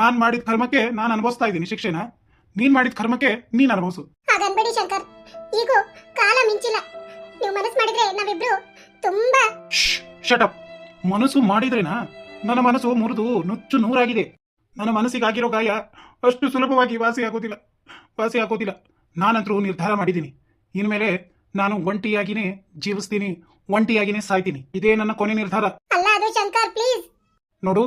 ನಾನ್ ಮಾಡಿದ ಕರ್ಮಕ್ಕೆ ನಾನು ಅನುಭವಿಸ್ತಾ ಇದ್ದೀನಿ ಶಿಕ್ಷೆನ. ನೀನ್ ಮಾಡಿದ ಕರ್ಮಕ್ಕೆ ನೀನ್ ಅನುಭವಿಸು. ಹಾಗನ್ಬೇಡಿ ಶಂಕರ್. ಈಗ ಕಾಲ ಮಿಂಚಿಲ್ಲ. ನೀವು ಮನಸ್ಸು ಮಾಡಿದ್ರೆ ನಾವಿಬ್ರು ತುಂಬಾ ಶಟಪ್ ಮನಸ್ಸು ಮಾಡಿದ್ರೇನಾ? ನನ್ನ ಮನಸ್ಸು ಮುರಿದು ನುಚ್ಚು ನೂರಾಗಿದೆ. ನನ್ನ ಮನಸ್ಸಿಗಾಗಿರೋ ಗಾಯ ಅಷ್ಟು ಸುಲಭವಾಗಿ ವಾಸಿ ಆಗೋದಿಲ್ಲ. ವಾಸಿ ಆಗೋದಿಲ್ಲ. ನಾನಂತರೂ ನಿರ್ಧಾರ ಮಾಡಿದ್ದೀನಿ. ಇನ್ಮೇಲೆ ನಾನು ಒಂಟಿಯಾಗಿನೇ ಜೀವಿಸ್ತೀನಿ ಒಂಟಿಯಾಗಿನೇ ಸಾಯ್ತೀನಿ. ಇದೇ ನನ್ನ ಕೊನೆ ನಿರ್ಧಾರ. ಅಲ್ಲ ಅದು ಶಂಕರ್ ಪ್ಲೀಸ್ ನೋಡು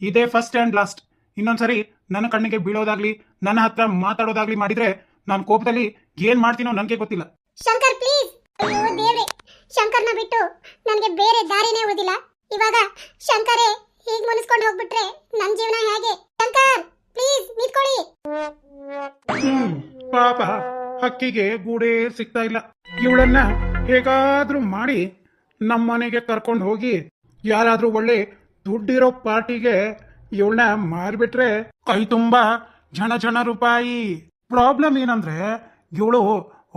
ಇದೇ ಫಸ್ಟ್ ಆ್ಯಂಡ್ ಲಾಸ್ಟ್ ಇನ್ನೊಂದ್ಸರಿ ನನ್ನ ಕಣ್ಣಿಗೆ ಬೀಳೋದಾಗ್ಲಿ ನನ್ನ ಹತ್ರ ಮಾತಾಡೋದಾಗ್ಲಿ ಮಾಡಿದ್ರೆ ನಾನು ಕೋಪದಲ್ಲಿ ಏನ್ ಮಾಡ್ತೀನೋ ನನಗೆ ಗೊತ್ತಿಲ್ಲ. ಶಂಕರ್ ಪ್ಲೀಸ್ ಅಯ್ಯೋ ದೇವ್ರೆ. ಶಂಕರ್ನ ಬಿಟ್ಟು ನನಗೆ ಬೇರೆ ದಾರಿನೇ ಉಳಿದಿಲ್ಲ. ಇವಾಗ ಶಂಕರೇ ಹೀಗ್ ಮುನಿಸ್ಕೊಂಡು ಹೋಗ್ಬಿಟ್ರೆ ನನ್ ಜೀವನ ಹೇಗೆ? ಶಂಕರ್ ಪ್ಲೀಸ್ ನಿಂತ್ಕೊಳ್ಳಿ. ಪಾಪ ಹಕ್ಕಿಗೆ ಗೂಡೆ ಸಿಗ್ತಾ ಇಲ್ಲ. ಇವಳನ್ನ ಹೇಗಾದ್ರೂ ಮಾಡಿ ನಮ್ಮನೆಗೆ ಕರ್ಕೊಂಡು ಹೋಗಿ ಯಾರಾದ್ರೂ ಒಳ್ಳೆ ದುಡ್ಡಿರೋ ಪಾರ್ಟಿಗೆ ಇವಳನ್ನ ಮಾರ್ಬಿಟ್ರೆ ಕೈ ತುಂಬಾ ಜನ ಜನ ರೂಪಾಯಿ. ಪ್ರಾಬ್ಲಮ್ ಏನಂದ್ರೆ ಇವಳು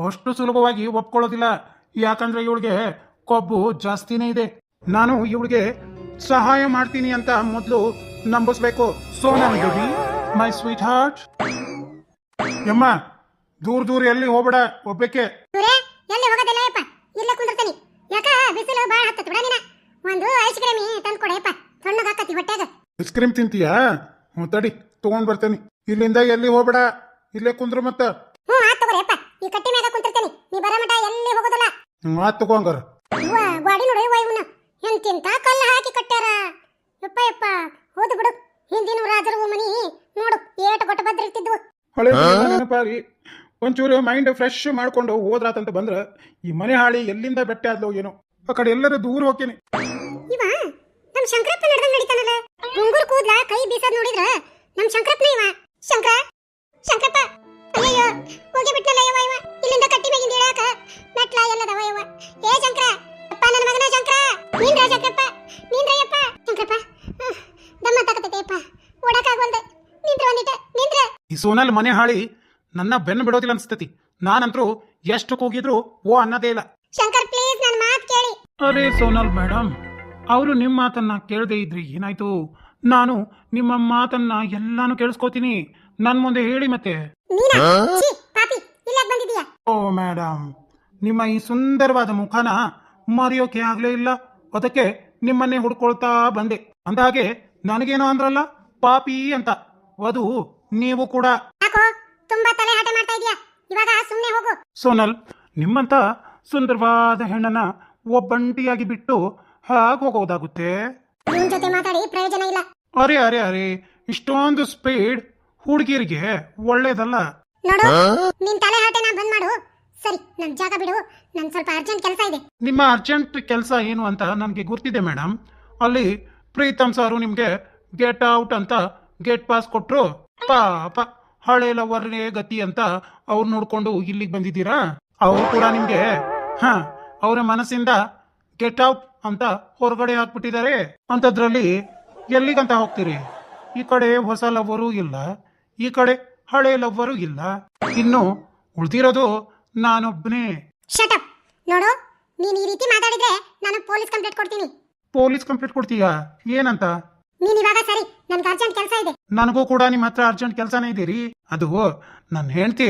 ಅಷ್ಟು ಸುಲಭವಾಗಿ ಒಪ್ಕೊಳ್ಳೋದಿಲ್ಲ. ಯಾಕಂದ್ರೆ ಇವಳಿಗೆ ಕೊಬ್ಬು ಜಾಸ್ತಿನೇ ಇದೆ. ನಾನು ಇವಳಿಗೆ ಸಹಾಯ ಮಾಡ್ತೀನಿ ಅಂತ ಮೊದಲು ನಂಬಿಸ್ಬೇಕು. ಸೋನಾ ಬೇಬಿ ಮೈ ಸ್ವೀಟ್ ಹಾರ್ಟ್ ಯಮ್ಮ, ದೂರ ದೂರ ಎಲ್ಲಿ ಹೋಗ್ಬೇಡ ಒಬ್ಬಕ್ಕೆ. ಇಲ್ಲೇ ಕುಂದಿರ್ತೀನಿ. ಯಾಕ? ಬಿಸಿಲು ಬಾಳ ಹತ್ತತ್ ಬಿಡ ಒಂದು ಐಸ್ ಹೊಟ್ಯಾಗ ಐಸ್ ಕ್ರೀಮ್ ತಿಂತೀಯಾ? ಹ್ಞೂ ತಡಿ ತಗೊಂಡ್ ಬರ್ತೇನೆ. ಇಲ್ಲಿಂದ ಎಲ್ಲಿ ಹೋಗ್ಬೇಡ? ಇಲ್ಲೇ ಕುಂದ್ರು ಮತ್ತ. ಹ್ಞೂ ಆತ್ ತಗೋರಿಯಪ್ಪ ಈ ಕಟ್ಟಿ ಮ್ಯಾಗ ಕುಂತಿರ್ತೀನಿ. ನೀ ಬರ ಮಟ ಎಲ್ಲಿ ಹೋಗೋದಿಲ್ಲ. ಮಾತು ತಗೊಂಗಾರ. ಇವ ಗಾಡಿ ನೋಡು ಇವ ಇವನ. ಎಂತಿಂತ ಕಲ್ಲು ಹಾಕಿ ಕಟ್ಟ್ಯಾರ. ಯಪ್ಪ ಯಪ್ಪ. ಹೋದು ಬಿಡು. ಹಿಂದಿನ ರಾಜರು ಮನಿ ನೋಡು ಏಟ ಕೊಟ್ಟ ಬದ್ರಿರ್ತಿದ್ವು ಹಳೆ ನೆನಪಾಗಿ ಒಂಚೂರು ಮೈಂಡ್ ಫ್ರೆಶ್ ಮಾಡ್ಕೊಂಡು ಹೋದ್ರಾತಂತ ಬಂದ್ರ ಈ ಮನೆ ಹಾಳಿ ಎಲ್ಲಿಂದ ಬೆಟ್ಟ ಆದ್ಲೋ ಏನೋ. ಆ ಕಡೆ ಎಲ್ಲರೂ ದೂರ ಹೋಗ್ತೀನಿ. ಇವ ನಮ್ಮ ಶಂಕರಪ್ಪ ನಡ್ದಂಗ್ ನಡೀತಾನಲ್ಲ. ಗುಂಗುರ್ ಕೂದ್ಲ ಕೈ ಬೀಸದ್ ನೋಡಿದ್ರ ನಮ್ ಶಂಕರಪ್ಪನ ಇವ. ಶಂಕರ? ಶಂಕರಪ್ಪ? ಅಯ್ಯಯ್ಯೋ ಹೋಗಿ ಬಿಟ್ನಲ್ಲ ಯವ್ವ ಇವ. ಇಲ್ಲಿಂದ ಕಟ್ಟಿ ಮೇಗಿಂದ ಇಳಾಕ ಮೆಟ್ಲ ಎಲ್ಲದವ ಯವ್ವ. ಏ ಶಂಕರ ಅಪ್ಪ ನನ್ನ ಮಗನ ಶಂಕರ. ನೀನ್ರ ಶಂಕರಪ್ಪ? ಅಪ್ಪ ಶಂಕರಪ್ಪ ದಮ್ಮ ಓಡಕ ಓಡಕ್ಕಾಗ್ವಲ್ದ ನಿಂದ್ರ ಒಂದಿಟ ನಿಂದ್ರ ಈ ಸೋನಲ್ ಮನೆ ಹಾಳಿ ನನ್ನ ಬೆನ್ನ ಬಿಡೋದಿಲ್ಲ ಅನ್ಸ್ತತಿ. ನಾನಂತರೂ ಎಷ್ಟು ಕೂಗಿದ್ರು ಓ ಅನ್ನದೇ ಇಲ್ಲ. ಶಂಕರ್ ಪ್ಲೀಸ್ ನನ್ನ ಮಾತು ಕೇಳಿ. ಅರೇ ಸೋನಲ್ ಮೇಡಮ್ ಅವರು ನಿಮ್ಮ ಮಾತನ್ನು ಕೇಳದೆ ಇದ್ರಿ ಏನಾಯ್ತು? ನಾನು ನಿಮ್ಮ ಮಾತನ್ನ ಎಲ್ಲಾನು ಕೇಳಿಸ್ಕೋತೀನಿ. ನನ್ ಮುಂದೆ ಹೇಳಿ ಮತ್ತೆ. ಓ ಮೇಡಮ್ ನಿಮ್ಮ ಈ ಸುಂದರವಾದ ಮುಖನ ಮರೆಯೋಕೆ ಆಗ್ಲೇ ಇಲ್ಲ. ಅದಕ್ಕೆ ನಿಮ್ಮನ್ನೇ ಹುಡ್ಕೊಳ್ತಾ ಬಂದೆ. ಅಂದಾಗೆ ನನಗೇನೋ ಅಂದ್ರಲ್ಲ ಪಾಪಿ ಅಂತ. ಅದು ನೀವು ಕೂಡ. ಯಾಕೋ ತುಂಬಾ ತಲೆ ಮಾಡ್ತಾ ಇದೀಯಾ? ಇವಾಗ ಸುಮ್ನೆ ಹೋಗು. ಸೋನಲ್ ನಿಮ್ಮಂತ ಸುಂದರವಾದ ಹೆಣ್ಣನ್ನ ಒಬ್ಬಂಟಿಯಾಗಿ ಬಿಟ್ಟು ಹಾಗೆ ಹೋಗೋದಾಗುತ್ತೆ ಇವನ್ ಜೊತೆ ಮಾತಾಡಿ ಪ್ರಯೋಜನ ಇಲ್ಲ. ಅರೆ ಅರೆ ಅರೆ ಇಷ್ಟೊಂದು ಸ್ಪೀಡ್ ಹುಡುಗಿರಿಗೆ ಒಳ್ಳೇದಲ್ಲ. ನೋಡು ನಿನ್ ತಲೆ ಹರಟೆನ ಬಂದ್ ಮಾಡು. ಸರಿ ನನ್ ಜಾಗ ಬಿಡು. ನನ್ ಸ್ವಲ್ಪ ಅರ್ಜೆಂಟ್ ಕೆಲಸ ಇದೆ. ನಿಮ್ಮ ಅರ್ಜೆಂಟ್ ಕೆಲಸ ಏನು ಅಂತ ನನಗೆ ಗೊತ್ತಿದೆ ಮೇಡಮ್ ಅಲ್ಲಿ ಪ್ರೀತಮ್ ಸಾರು ನಿಮಗೆ ಗೆಟ್ ಔಟ್ ಅಂತ ಗೇಟ್ ಪಾಸ್ ಕೊಟ್ರು. ಪಾಪ ಹಳೆ ಲವರ್ನೇ ಗತಿ ಅಂತ ಅವ್ರು ನೋಡ್ಕೊಂಡು ಇಲ್ಲಿಗೆ ಬಂದಿದ್ದೀರಾ? ಅವ್ರು ಕೂಡ ನಿಮಗೆ ಹಾ ಅವರ ಮನಸ್ಸಿಂದ ಗೆಟ್ ಔಟ್ ಅಂತ ಹೊರಗಡೆ ಹಾಕ್ಬಿಟ್ಟಿದ್ದಾರೆ. ಅಂಥದ್ರಲ್ಲಿ ಎಲ್ಲಿಗಂತ ಹೋಗ್ತೀರಿ? ಈ ಕಡೆ ಹೊಸ ಲವ್ವರು ಇಲ್ಲ. ಈ ಕಡೆ ಹಳೆ ಲವ್ವರು ಇಲ್ಲ. ಇನ್ನು ಉಳ್ದಿರೋದು ನಾನೊಬ್ಬನೇ ಶಟಪ್ ನೋಡು ನೀನ್ ಈ ರೀತಿ ಮಾತಾಡಿದ್ರೆ ನಾನು ಪೊಲೀಸ್ ಕಂಪ್ಲೇಂಟ್ ಕೊಡ್ತೀನಿ. ಪೊಲೀಸ್ ಕಂಪ್ಲೇಂಟ್ ಕೊಡ್ತೀಯಾ? ಏನಂತ? ನೀನ್ ಇವಾಗ ಸರಿ ನನ್ಗೆ ಅರ್ಜೆಂಟ್ ಕೆಲಸ ಇದೆ. ನನಗೂ ಕೂಡ ನಿಮ್ಮ ಹತ್ರ ಅರ್ಜೆಂಟ್ ಕೆಲಸನೇ ಇದೀರಿ ಅದು ನನ್ ಹೆಂಡತಿ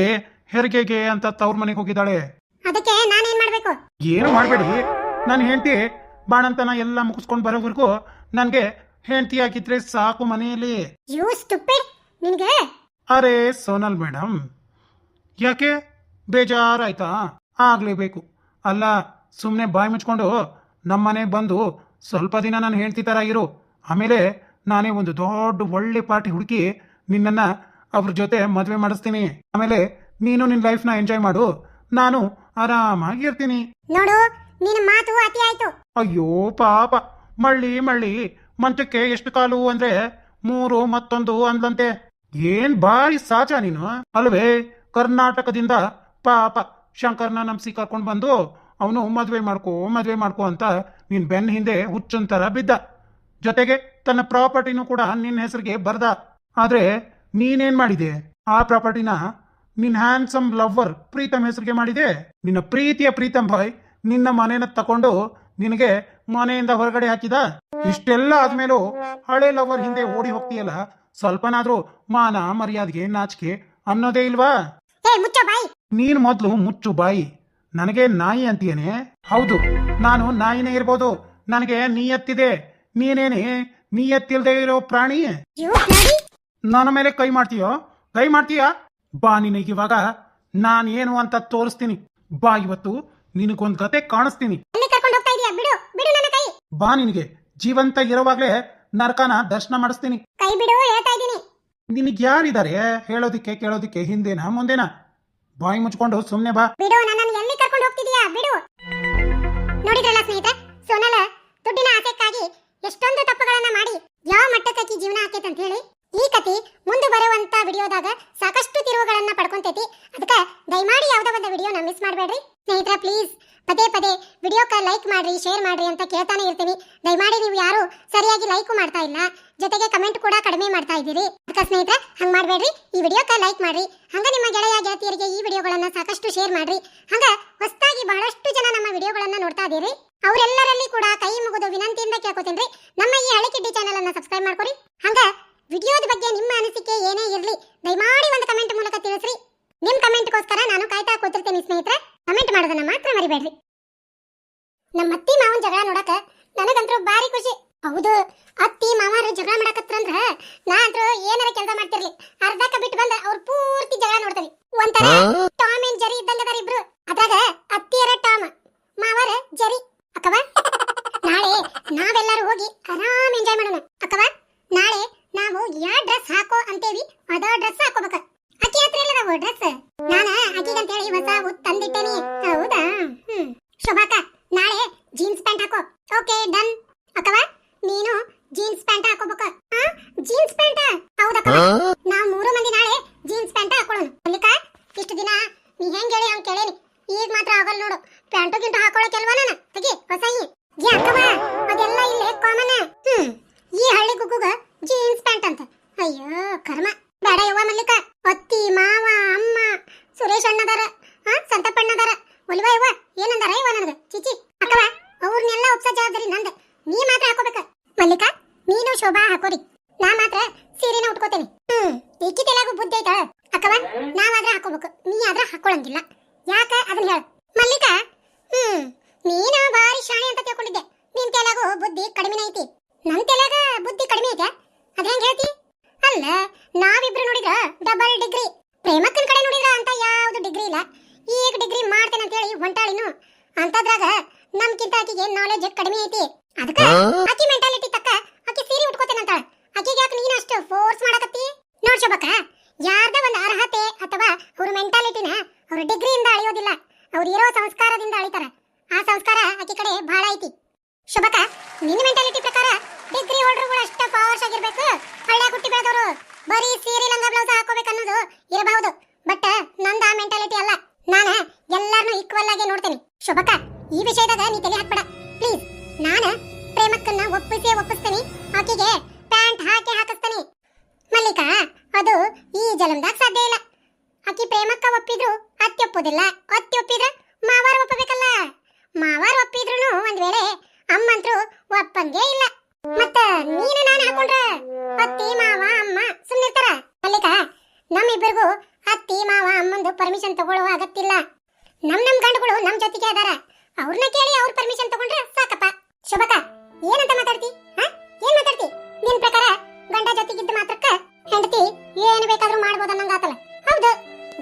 ಹೆರಿಗೆಗೆ ಅಂತ ತವ್ರ ಮನೆಗೆ ಹೋಗಿದ್ದಾಳೆ. ಅದಕ್ಕೆ ನಾನೇನ್ ಮಾಡ್ಬೇಕು? ಏನು ಮಾಡಬೇಡಿ. ನನ್ ಹೆಂಡತಿ ಬಾಣಂತನ ಎಲ್ಲ ಮುಗಿಸ್ಕೊಂಡು ಬರೋವರೆಗೂ ನನಗೆ ಹೆಂಡತಿ ಹಾಕಿದ್ರೆ ಸಾಕು ಮನೆಯಲ್ಲಿ. ಯು ಸ್ಟುಪಿಡ್ ನಿನ್ಗೆ? ಅರೆ ಸೋನಲ್ ಮೇಡಮ್ ಯಾಕೆ? ಬೇಜಾರಾಯ್ತಾ? ಆಗ್ಲೇಬೇಕು. ಅಲ್ಲ ಸುಮ್ಮನೆ ಬಾಯಿ ಮುಚ್ಕೊಂಡು ನಮ್ಮನೆಗೆ ಬಂದು ಸ್ವಲ್ಪ ದಿನ ನಾನು ಹೆಂಡತಿ ಥರ ಇರು. ಆಮೇಲೆ ನಾನೇ ಒಂದು ದೊಡ್ಡ ಒಳ್ಳೆ ಪಾರ್ಟಿ ಹುಡುಕಿ ನಿನ್ನನ್ನು ಅವ್ರ ಜೊತೆ ಮದುವೆ ಮಾಡಿಸ್ತೀನಿ. ಆಮೇಲೆ ನೀನು ನಿನ್ನ ಲೈಫ್ನ ಎಂಜಾಯ್ ಮಾಡು. ನಾನು ಆರಾಮಾಗಿ ಇರ್ತೀನಿ. ನೋಡು ನಿನ್ನ ಮಾತು ಅತಿ ಆಯ್ತು. ಅಯ್ಯೋ, ಪಾಪ. ಮಳ್ಳಿ ಮಳ್ಳಿ. ಮಂಚಕ್ಕೆ ಎಷ್ಟು ಕಾಲು ಅಂದ್ರೆ ಮೂರು ಮತ್ತೊಂದು ಅಂದ್ಲಂತೆ. ಏನ್ ಬಾರಿ ಸಾಚ ನೀನು, ಅಲ್ವೇ? ಕರ್ನಾಟಕದಿಂದ ಪಾಪ ಶಂಕರ್ನ ನಂಬಿಸಿ ಕರ್ಕೊಂಡು ಬಂದು ಅವನು ಮದ್ವೆ ಮಾಡ್ಕೋ ಮದ್ವೆ ಮಾಡ್ಕೋ ಅಂತ ನಿನ್ ಬೆನ್ನ ಹಿಂದೆ ಹುಚ್ಚಂತರ ಬಿದ್ದ. ಜೊತೆಗೆ ತನ್ನ ಪ್ರಾಪರ್ಟಿನೂ ಕೂಡ ನಿನ್ನ ಹೆಸರಿಗೆ ಬರ್ದ. ಆದ್ರೆ ನೀನೇನ್ ಮಾಡಿದೆ? ಆ ಪ್ರಾಪರ್ಟಿನ ನಿನ್ ಹ್ಯಾಂಡ್ಸಮ್ ಲವ್ವರ್ ಪ್ರೀತಮ್ ಹೆಸರಿಗೆ ಮಾಡಿದೆ. ನಿನ್ನ ಪ್ರೀತಿಯ ಪ್ರೀತಮ್ ಬಾಯ್ ನಿನ್ನ ಮನೇನ ತಕೊಂಡು ನಿನಗೆ ಮನೆಯಿಂದ ಹೊರಗಡೆ ಹಾಕಿದ? ಇಷ್ಟೆಲ್ಲ ಆದ್ಮೇಲೂ ಹಳೆ ಲವರ್ ಹಿಂದೆ ಓಡಿ ಹೋಗ್ತೀಯಲ್ಲ? ಸ್ವಲ್ಪನಾದ್ರೂ ಮಾನ ಮರ್ಯಾದೆಗೆ ನಾಚಿಕೆ ಅನ್ನೋದೇ ಇಲ್ವಾ? ನೀನ್ ಮೊದ್ಲು ಮುಚ್ಚು ಬಾಯಿ. ನನಗೆ ನಾಯಿ ಅಂತೀಯೇನೆ? ಹೌದು ನಾನು ನಾಯಿನೇ ಇರ್ಬೋದು. ನನಗೆ ನೀಯತ್ತಿದೆ. ನೀನೇನೆ? ನೀಯತ್ತಿಲ್ದೇ ಇರೋ ಪ್ರಾಣಿ? ನನ್ನ ಮೇಲೆ ಕೈ ಮಾಡ್ತೀಯೋ? ಕೈ ಮಾಡ್ತೀಯಾ? ಬಾ ನಿನಗಿವಾಗ. ನಾನೇನು ನಾನು ಏನು ಅಂತ ತೋರಿಸ್ತೀನಿ. ಬಾ ಇವತ್ತು. ನಿನಗೊಂದ್ ಕತೆ ಕಾಣಿಸ್ತೀನಿ. ಬಿಡು ಬಿಡು ನನ್ನ ಕೈ. ಬಾ ನಿನಗೆ. ಜೀವಂತ ಇರೋವಾಗ್ಲೇ ನರಕನ ದರ್ಶನ ಮಾಡಿಸ್ತೀನಿ. ಕೈ ಬಿಡು ಹೇಳ್ತಾ ಇದ್ದೀನಿ ನಿನಗೆ ಯಾರಿದ್ದಾರೆ? ಹೇಳೋದಿಕ್ಕೆ ಕೇಳೋದಿಕ್ಕೆ ಹಿಂದೇನ ಮುಂದೇನ? ಬಾಯಿ ಮುಚ್ಕೊಂಡು ಸುಮ್ನೆ ಬಾ. ಬಿಡು ನನ್ನನ್ನು ಎಲ್ಲಿ ಕರ್ಕೊಂಡು ಹೋಗ್ತಿದೀಯಾ? ಬಿಡು. ನೋಡಿದ್ರಲ್ಲ ಸ್ನೇಹಿತ ಸೋನಲ ದುಡ್ಡಿನ ಆಸೆಕ್ಕಾಗಿ ಎಷ್ಟೊಂದು ತಪ್ಪುಗಳನ್ನ ಮಾಡಿ ಯಾವ ಮಟ್ಟಕ್ಕೆ ಜೀವನ ಆಕೈತೆ ಅಂತ ಹೇಳಿ. ಈ ಕತಿ ಮುಂದೆ ಬರುವಂತ ವಿಡಿಯೋದಾಗ ಸಾಕಷ್ಟು ತಿರುವುಗಳನ್ನ ಪಡ್ಕೊಂತೈತಿ. ಅದಕ್ಕೆ ದಯಮಾಡಿ ಯಾವ್ದೋ ಒಂದು ವಿಡಿಯೋನ ಮಿಸ್ ಮಾಡಬೇಡ್ರಿ. ಸ್ನೇಹಿತರ ಪ್ಲೀಸ್ ಪದೇ ಪದೇ ವಿಡಿಯೋಕ್ಕೆ ಲೈಕ್ ಮಾಡ್ರಿ ಶೇರ್ ಮಾಡ್ರಿ ಅಂತ ಕೇಳ್ತಾನೆ ಇರ್ತೀನಿ ದಯಮಾಡಿ ನೀವು ಯಾರು ಸರಿಯಾಗಿ ಲೈಕ್ ಮಾಡ್ತಾ ಇಲ್ಲ. ಜೊತೆಗೆ ಕಮೆಂಟ್ ಕೂಡ ಕಡಿಮೆ ಮಾಡ್ತಾ ಇದ್ದೀರಿ. ಅದಕ್ಕೆ ಸ್ನೇಹಿತರೆ, ಹಂಗೆ ಮಾಡಬೇಡ್ರಿ. ಈ ವಿಡಿಯೋಕ್ಕೆ ಲೈಕ್ ಮಾಡ್ರಿ. ಹಂಗ ನಿಮ್ಮ ಗೆಳೆಯ, ಗೆಳತಿಯರಿಗೆ ಈ ವಿಡಿಯೋಗಳನ್ನ ಸಾಕಷ್ಟು ಶೇರ್ ಮಾಡ್ರಿ. ಹಂಗ ಹೊಸದಾಗಿ ಬಹಳಷ್ಟು ಜನ ನಮ್ಮ ವಿಡಿಯೋಗಳನ್ನ ನೋಡ್ತಾ ಇದೀರಿ. ಅವರೆಲ್ಲರಲ್ಲಿ ಕೂಡ ಕೈ ಮುಗಿದು ವಿನಂತಿಯಿಂದ ಕೇಳ್ಕೊತೀನಿ ನಮ್ಮ ಈ ಹಳೆ ಕಿಡ್ಡಿ ಚಾನೆಲ್ ಅನ್ನ ಸಬ್ಸ್ಕ್ರೈಬ್ ಮಾಡ್ಕೊರಿ. ಹಂಗ ವಿಡಿಯೋದ ಬಗ್ಗೆ ನಿಮ್ಮ ಅನಿಸಿಕೆ ಏನೇ ಇರಲಿ ದಯಮಾಡಿ ಒಂದು ಕಮೆಂಟ್ ಮೂಲಕ ತಿಳಿಸ್ರಿ. ನಿಮ್ ಕಮೆಂಟ್ಗೋಸ್ಕರ ನಾನು ಕಾಯ್ತಾ ಕೂತಿರ್ತೀನಿ ಸ್ನೇಹಿತರೆ. ಕಮೆಂಟ್ ಮಾಡೋದನ್ನ ಮಾತ್ರ ಮರಿಬೇಡ್ರಿ. ನಮ್ಮ ಅತ್ತಿ ಮಾವನ ಜಗಳ ನೋಡಕ ನನಗಂತೂ ಭಾರಿ ಖುಷಿ. ಹೌದು ಅತ್ತಿ ಮಾವಾರ ಜಗಳ ಮಾಡಕತ್ರಂದ್ರ ನಾ ಅಂತೂ ಏನಾರ ಕೆಲಸ ಮಾಡ್ತಿರ್ಲಿ. ಅರ್ಧಕ್ಕ ಬಿಟ್ಟು ಬಂದ ಅವ್ರ ಪೂರ್ತಿ ಜಗಳ ನೋಡ್ತಾರೆ. ಒಂಥರ ಟಾಮ್ ಅಂಡ್ ಜರಿ ಇದ್ದಂಗ ಅದಾರ ಇಬ್ರು. ಅದ್ರಾಗ ಅತ್ತಿಯರ ಟಾಮ್ ಮಾವರ ಜರಿ. ಅಕ್ಕವ ನಾಳೆ ನಾವೆಲ್ಲರೂ ಹೋಗಿ ಆರಾಮ್ ಎಂಜಾಯ್ ಮಾಡೋಣ. ಅಕ್ಕವ ನಾಳೆ ನಾವು ಯಾ ಡ್ರೆಸ್ ಹಾಕೋ ಅಂತೇವಿ ಅದ ಡ್ರೆಸ್ ಹಾಕೋಬೇಕ. ಅಕ್ಕಿ ಹತ್ರ ಎಲ್ಲದಾವು ಡ್ರೆಸ್ ನಾನ ಅಕ್ಕಿಗಂತ ಹೇಳಿ ಹೊಸ ಉತ್ ತಂದಿಟ್ಟೇನಿ ಹೌದಾ ಹ್ಮ್ ಶೋಭಾಕ ನಾಳೆ ಜೀನ್ಸ್ ಪ್ಯಾಂಟ್ ಹಾಕೋ ಓಕೆ ಡನ್ ಅಕ್ಕವ ನೀನು ಜೀನ್ಸ್ ಪ್ಯಾಂಟ್ ಹಾಕೋಬೇಕ ಆ ಜೀನ್ಸ್ ಪ್ಯಾಂಟ್ ಹೌದಕ್ಕ ನಾವ್ ಮೂರು ಮಂದಿ ನಾಳೆ ಜೀನ್ಸ್ ಪ್ಯಾಂಟ್ ಹಾಕೊಳ್ಳೋಣ ಮಲ್ಲಿಕಾ ಇಷ್ಟು ದಿನ ನೀ ಹೆಂಗ್ ಹೇಳಿ ಹಂಗ್ ಕೇಳೇನಿ ಈಗ ಮಾತ್ರ ಆಗಲ್ಲ ನೋಡು ಪ್ಯಾಂಟು ಗಿಂಟು ಹಾಕೊಳ್ಳೋಕೆಲ್ವಾ ನಾನು ತೆಗಿ ಹೊಸ ಈ ಏ ಅಕ್ಕವ ಅದೆಲ್ಲ ಇಲ್ಲೇ ಕಾಮನ್ ಹ್ಮ್ ಈ ಹಳ್ಳಿ ಗುಗ್ಗುಗ ಜೀನ್ಸ್ ಪ್ಯಾಂಟ್ ಅಂತ ಅಯ್ಯೋ ಕರ್ಮ ಬೇಡ ಯವ್ವ ಮಲ್ಲಿಕ ಅತ್ತಿ ಮಾವ ಅಮ್ಮ ಸುರೇಶ್ ಅಣ್ಣದಾರ ಹಾ ಸಂತಪ್ಪಣ್ಣದಾರ ಒಲ್ವ ಯವ್ವ ಏನಂದಾರ ಯವ್ವ ನನಗ ಚಿಚಿ ಅಕ್ಕವ ಅವ್ರನ್ನೆಲ್ಲ ಒಪ್ಸೋ ಜವಾಬ್ದಾರಿ ನಂದ ನೀ ಮಾತ್ರ ಹಾಕೋಬೇಕ ಮಲ್ಲಿಕ ನೀನು ಶೋಭಾ ಹಾಕೋರಿ. ನಾ ಮಾತ್ರ ಸೀರೆನ ಉಟ್ಕೋತೇನೆ. ಹ್ಮ್, ಈಕಿ ತಲೆಗೂ ಬುದ್ಧಿ ಐತ? ಅಕ್ಕವ ನಾವಾದ್ರೆ ಹಾಕೋಬೇಕು. ನೀ ಆದ್ರ ಹಾಕೊಳಂಗಿಲ್ಲ. ಯಾಕ? ಅದನ್ನ ಹೇಳ. ಮಲ್ಲಿಕ? ಹ್ಮ್, ನೀನ ಬಾರಿ ಶಾಣೆ ಅಂತ ತಿಳ್ಕೊಂಡಿದ್ದೆ. ನಿನ್ ತಲೆಗೂ ಬುದ್ಧಿ ಕಡಿಮೆ ಐತಿ. ನನ್ ತೆಲಾಗ ಬುದ್ಧಿ ಕಡಿಮೆ ಐತೆ? ಅದೇಂಗ್ ಹೇಳ್ತಿ? ಅಲ್ಲ, ನಾವಿಬ್ರು ನೋಡಿದ್ರ ಡಬಲ್ ಡಿಗ್ರಿ ಪ್ರೇಮಕ್ಕನ ಕಡೆ ನೋಡಿದ್ರ ಅಂತ ಯಾವ್ದು ಡಿಗ್ರಿ ಇಲ್ಲ. ಈಗ ಡಿಗ್ರಿ ಮಾಡ್ತೇನೆ ಅಂತ ಹೇಳಿ ಹೊಂಟಾಳಿನು. ಅಂತದ್ರಾಗ ನಮ್ಕಿಂತ ಆಕಿಗೆ ನಾಲೆಜ್ ಕಡಿಮೆ ಐತಿ. ಅದಕ್ಕ? ಆಕಿ ಮೆಂಟಾಲಿಟಿ ತಕ್ಕ ಆಕಿ ಸೀರೆ ಉಟ್ಕೋತೇನಂತ ಆಕಿಗೆ ಯಾಕೆ ನೀನು ಅಷ್ಟು ಫೋರ್ಸ್ ಮಾಡಕತ್ತಿ? ನೋಡ್ ಶೋಭಕ್ಕ ಯಾರ್ದ ಒಂದು ಅರ್ಹತೆ ಅಥವಾ ಅವ್ರ ಮೆಂಟಾಲಿಟಿನ ಅವ್ರ ಡಿಗ್ರಿಯಿಂದ ಅಳಿಯೋದಿಲ್ಲ ಅವ್ರು ಇರೋ ಸಂಸ್ಕಾರದಿಂದ ಅಳಿತಾರ. ಆ ಸಂಸ್ಕಾರ ಆಕಿ ಕಡೆ ಬಹಳ ಐತಿ. ಶುಭಕ ನಿನ್ನ ಮೆಂಟಾಲಿಟಿ ಪ್ರಕಾರ ಡಿಗ್ರಿ ಹೋಲ್ಡರ್ಗಳು ಅಷ್ಟ ಪವರ್ಸ್ ಆಗಿರ್ಬೇಕು. ಹಳ್ಳ ಹುಟ್ಟಿ ಬೆಳೆದವರು ಬರೀ ಸೀರೆ ಒಪ್ಪಂಗೇ ಇಲ್ಲ. ಮತ್ತ ನೀನು ನಾನು ಹಾಕೊಂಡ್ರ ಅತ್ತಿ, ಮಾವ, ಅಮ್ಮ ಸುಮ್ಮನಿರ್ತಾರ ಮಲ್ಲಿಕ, ನಮ್ಮಿಬ್ಬರಿಗೂ ಅತ್ತಿ, ಮಾವ, ಅಮ್ಮಂದು ಪರ್ಮಿಷನ್ ತಗೊಳ್ಳುವ ಅಗತ್ತಿಲ್ಲ ನಮ್ ನಮ್ ಗಂಡುಗಳು ನಮ್ ಜೊತೆಗೆ ಅದಾರ. ಅವ್ರನ್ನ ಕೇಳಿ ಅವ್ರ ಪರ್ಮಿಷನ್ ತಗೊಂಡ್ರೆ ಸಾಕಪ್ಪ. ಶುಭಕ, ಏನಂತ ಮಾತಾಡ್ತಿ? ಏನ್ ಮಾತಾಡ್ತಿ? ನಿನ್ ಪ್ರಕಾರ ಗಂಡ ಜೊತೆಗಿದ್ದ ಮಾತ್ರಕ್ಕ ಹೆಂಡತಿ ಏನ್ ಬೇಕಾದ್ರೂ ಮಾಡ್ಬೋದು ಅನ್ನಂಗಾತಲ್ಲ. ಹೌದು.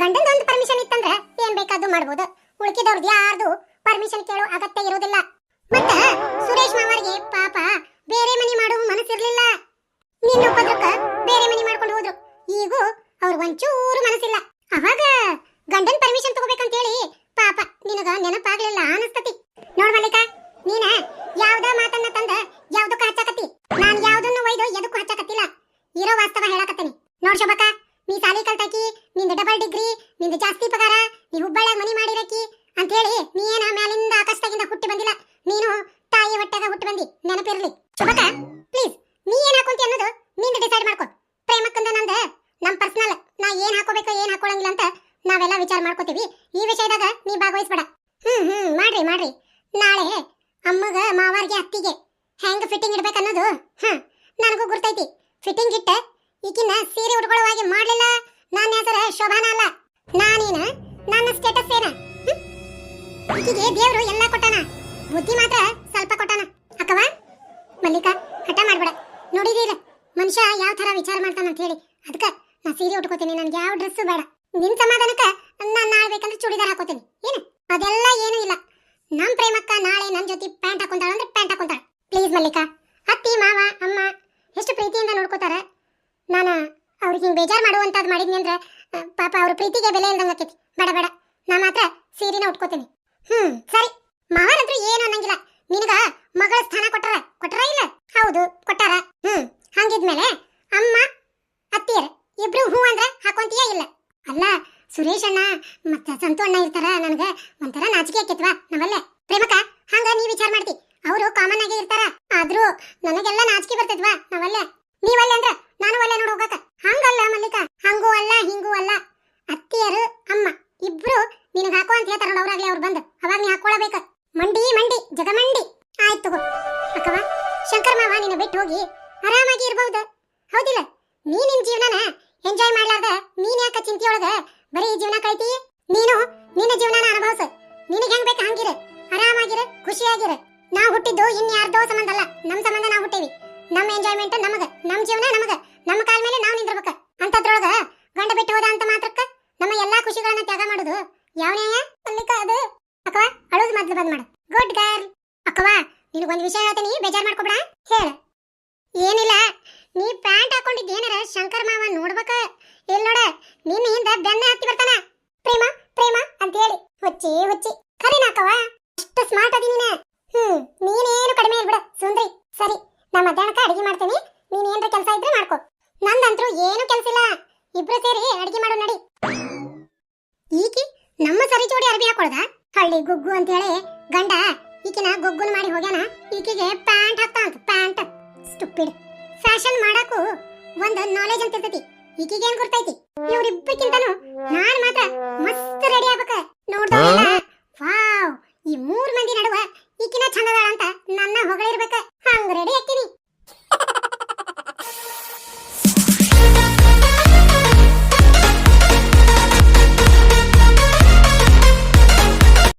ಗಂಡಂದ ಒಂದು ಪರ್ಮಿಷನ್ ಇತ್ತಂದ್ರೆ ಏನ್ ಬೇಕಾದ್ರೂ ಮಾಡ್ಬೋದು. ಉಳ್ಕಿದವ್ರದ್ದು ಯಾರ್ದು ಪರ್ಮಿಷನ್ ಕೇಳೋ ಅಗತ್ಯ ಇರೋದಿಲ್ಲ ಮತ್ತ ಸುರೇಶ್ ಮಾವರಿಗೆ ಪಾಪ ಬೇರೆ ಮನಿ ಮಾಡೋ ಮನಸ್ಸಿರ್ಲಿಲ್ಲ. ನಿನ್ನ ಉಪದ್ರಕ್ಕ ಬೇರೆ ಮನಿ ಮಾಡ್ಕೊಂಡು ಹೋದ್ರು. ಈಗೂ ಅವ್ರ ಒಂಚೂರು ಮನಸ್ಸಿಲ್ಲ. ಅವಾಗ ಗಂಡನ್ ಪರ್ಮಿಷನ್ ತಗೋಬೇಕಂತೇಳಿ ಪಾಪ ನಿನಗ ನೆನಪಾಗ್ಲಿಲ್ಲ ಅನಸ್ತತಿ. ನೋಡ್ ಮಲ್ಲಿಕ, ನೀನ ಯಾವ್ದ ಮಾತನ್ನ ತಂದ ಯಾವ್ದಕ್ಕ ಹಚ್ಚಾಕತ್ತಿ. ನಾನ್ ಯಾವ್ದನ್ನು ಒಯ್ದು ಎದಕ್ಕೂ ಹಚ್ಚಾಕತ್ತಿಲ್ಲ. ಇರೋ ವಾಸ್ತವ ಹೇಳಾಕತ್ತೀನಿ. ನೋಡ್ ಶೋಭಕ್ಕ ನೀ ಸಾಲಿ ಕಲ್ತಾಕಿ ನಿಂದ ಡಬಲ್ ಡಿಗ್ರಿ ನಿಂದ ಜಾಸ್ತಿ ಪಗಾರ ನೀ ಹುಬ್ಬಳ್ಳ ಮನಿ ಮಾಡಿರಕಿ ಅಂತ ಹೇಳಿ ನೀ ಏನ ಮ್ಯಾಲಿಂದ ಆಕಾಶದಾಗಿಂದ ಹುಟ್ಟಿ ಬಂದಿಲ್ಲ ನೀನು ತಾಯಿ ಹೊಟ್ಟೆಗ ಹುಟ್ಟಿ ಬಂದಿ ನೆನಪಿರ್ಲಿ ಶುಭಕ ಪ್ಲೀಸ್ ನೀ ಏನ್ ಹಾಕೊಂತಿ ಅನ್ನೋದು ನಿಂದ ಡಿಸೈಡ್ ಮಾಡ್ಕೊ ಪ್ರೇಮಕ್ಕಂದ ನಂದ ನಮ್ ಪರ್ಸನಲ್ ನಾ ಏನ್ ಹಾಕೋಬೇಕು ಏನ್ ಹಾಕೊಳಂಗಿಲ್ಲ ಅಂತ ನಾವೆಲ್ಲ ವಿಚಾರ ಮಾಡ್ಕೋತೀವಿ ಈ ವಿಷಯದಾಗ ನೀ ಭಾಗವಹಿಸ್ಬೇಡ. ಹ್ಮ್ ಹ್ಮ್, ಮಾಡ್ರಿ ಮಾಡ್ರಿ. ನಾಳೆ ಅಮ್ಮಗ, ಮಾವಾರ್ಗೆ ಅತ್ತಿಗೆ ಫಿಟ್ಟಿಂಗ್ ಇಡ್ಬೇಕನ್ನೋದು ಹ ನನಗೂ ಗುರ್ತೈತಿ. ಫಿಟ್ಟಿಂಗ್ ಇಟ್ಟ ಈಕಿನ ಸೀರೆ ಉಟ್ಕೊಳ್ಳುವಾಗೆ ಮಾಡ್ಲಿಲ್ಲ. ನನ್ನ ಹೆಸರ ಶೋಭಾನ ಅಲ್ಲ. ನಾನೇನ? ನನ್ನ ಸ್ಟೇಟಸ್ ಏನ? ಈಕಿಗೆ ದೇವ್ರು ಎಲ್ಲ ಕೊಟ್ಟಾನ. ಬುದ್ಧಿ ಮಾತ್ರ ಸ್ವಲ್ಪ ಕೊಟ್ಟಾನ. ಅಕ್ಕವ ಮಲ್ಲಿಕಾ, ಹಠ ಮಾಡ್ಬೇಡ. ನೋಡಿದೀರ? ಮನುಷ್ಯ ಯಾವ ತರ ವಿಚಾರ ಮಾಡ್ತಾನ ಅಂತ ಹೇಳಿ. ಅದಕ್ಕೆ ನಾ ಸೀರೆ ಉಟ್ಕೋತೀನಿ. ನನ್ಗೆ ಯಾವ ಡ್ರೆಸ್ ಬೇಡ. ನಿನ್ ಸಮಾಧಾನಕ್ಕ ನಾನ್ ನಾಳೆ ಬೇಕಂದ್ರೆ ಚೂಡಿದಾರ್ ಹಾಕೋತೀನಿ. ಏನು? ಅದೆಲ್ಲ ಏನೂ ಇಲ್ಲ. ನಮ್ ಪ್ರೇಮಕ್ಕ ನಾಳೆ ನನ್ ಜೊತೆ ಪ್ಯಾಂಟ್ ಹಾಕೊಂತಾಳ ಅಂದ್ರೆ ಪ್ಯಾಂಟ್ ಹಾಕೊಂತಾಳ. ಪ್ಲೀಸ್ ಮಲ್ಲಿಕಾ. ಅತ್ತಿ, ಮಾವ, ಅಮ್ಮ, ಎಷ್ಟು ಪ್ರೀತಿಯಿಂದ ನೋಡ್ಕೋತಾರ. ನಾನು, ಅವ್ರಿಗೆ ಹಿಂಗ್ ಬೇಜಾರ್ ಮಾಡುವಂತದ್ ಮಾಡಿದ್ನಿ ಅಂದ್ರೆ, ಪಾಪ ಅವ್ರ ಪ್ರೀತಿಗೆ ಬೆಲೆ ಇಲ್ದಂಗ ಆಕೈತಿ. ಬೇಡ ಬೇಡ. ನಾ ಮಾತ್ರ ಸೀರೆನ ಉಟ್ಕೋತೀನಿ. ಹ್ಮ್, ಸರಿ ಮಾವನಂತ್ರ ಏನು ಅನ್ನಂಗಿಲ್ಲ ನಿನಗ ಮಗಳ ಸ್ಥಾನ ಕೊಟ್ಟಾರ ಕೊಟ್ಟಾರ ಇಲ್ಲ ಹೌದು ಕೊಟ್ಟಾರ ಹ್ಮ್ ಹಂಗಿದ್ಮೇಲೆ ಅಮ್ಮ ಅತ್ತಿಯರ ಇಬ್ರು ಹೂ ಅಂದ್ರ ಹಾಕೊಂತೀಯ ಇಲ್ಲ ಅಲ್ಲ ಸುರೇಶ್ ಅಣ್ಣ ಮತ್ತ ಸಂತು ಅಣ್ಣ ಇರ್ತಾರ, ನನಗ ಒಂಥರ ನಾಚಿಕೆ ಆಕೈತ್ವಾ ನಮ್ಮಲ್ಲೇ. ಪ್ರೇಮಕ ಹಂಗ ನೀ ವಿಚಾರ ಮಾಡ್ತಿ. ಅವರು ಕಾಮನ್ ಆಗಿ ಇರ್ತಾರ. ಆದ್ರೂ ನನಗೆಲ್ಲ ನಾಚಿಕೆ ಬರ್ತೈತ್ವಾ ನಾವಲ್ಲೇ ನೀವಲ್ಲೇ ಅಂದ್ರ ನಾನು ಅಲ್ಲೇ ನೋಡ್ ಹೋಗಾಕ. ಹಂಗಲ್ಲ ಮಲ್ಲಿಕಾ, ಹಂಗೂ ಅಲ್ಲ, ಹಿಂಗೂ ಅಲ್ಲ. ಅತ್ತಿಯರು, ಅಮ್ಮ, ಇಬ್ರು ನಿನಗ ಹಾಕೋ ಅಂತ ಹೇಳ್ತಾರ ನೋಡ್ ಅವ್ರಾಗ್ಲಿ ಅವ್ರು ಬಂದು. ಅವಾಗ ನೀ ಹಾಕೊಳಬೇಕ. ಮಂಡಿ ಮಂಡಿ, ಜಗಮಂಡಿ. ಸಂಬಂಧ ಅಲ್ಲ ನಮ್ ಸಂಬಂಧ ನಾವು ಹುಟ್ಟೇವಿ. ನಮ್ಮ ಎಂಜಾಯ್ಮೆಂಟ್ ನಮಗ ನಮ್ಮ ಜೀವನ ನಮಗ. ನಮ್ಮ ಕಾಲ ಮೇಲೆ ನಾವು ನಿಂದಿರ್ಬೇಕ. ಅಂತದ್ರೊಳಗ ಗಂಡ ಬಿಟ್ಟು ಹೋದ ಅಂತ ಮಾತ್ರಕ್ಕ ನಮ್ಮ ಎಲ್ಲಾ ಖುಷಿಗಳನ್ನ ತ್ಯಾಗ ಮಾಡುದು. ಯಾವ ನ್ಯಾಯ? ಮಲ್ಲಿಕ ಅದು. ಅಕ್ಕವ ಅಳೋದು ಮೊದ್ಲು ಬಂದ್ ಮಾಡು. ಗುಡ್ ಗರ್ಲ್ ಅಕ್ಕವ ನಿನಗೊಂದು ವಿಷಯ ಹೇಳ್ತೀನಿ, ಬೇಜಾರ್ ಮಾಡ್ಕೊಬೇಡ. ಹೇಳ. ಏನಿಲ್ಲ, ನೀ ಪ್ಯಾಂಟ್ ಹಾಕೊಂಡಿದ್ ಏನಾರ ಶಂಕರ್ ಮಾವ ನೋಡ್ಬೇಕ? ಇಲ್ಲ ನೋಡ, ನಿನ್ನ ಹಿಂದೆ ಬೆನ್ನ ಹತ್ತಿ ಬರ್ತಾನ. ಪ್ರೇಮ ಪ್ರೇಮ ಅಂತ ಹೇಳಿ ಹುಚ್ಚಿ. ಹುಚ್ಚಿ ಕರಿನಾಕವ ಅಷ್ಟು ಸ್ಮಾರ್ಟ್ ಅದಿ ನೀನ. ಫ್ಯಾಷನ್ ಮಾಡಾಕು ಒಂದ್ ನಾಲೆಜ್ ಅಂತ ಇರ್ತೈತಿ. ಏನು ಗೊತ್ತೈತಿ ಇವ್ರಿಬ್ಬಕ್ಕಿಂತನೂ ನಾನ್ ಮಾತ್ರ ಮಸ್ತ್ ರೆಡಿ ಆಗ್ಬೇಕ. ನೋಡ್ದವ್ರೆಲ್ಲ ವಾವ್ ಈ ಮೂರ್ ಮಂದಿ ನಡುವ ಈಕಿನ ಚಂದದಾಳ ಅಂತ ನನ್ನ ಹೊಗಳಿರ್ಬೇಕ. ಹಂಗ ರೆಡಿ ಆಗ್ತೀನಿ.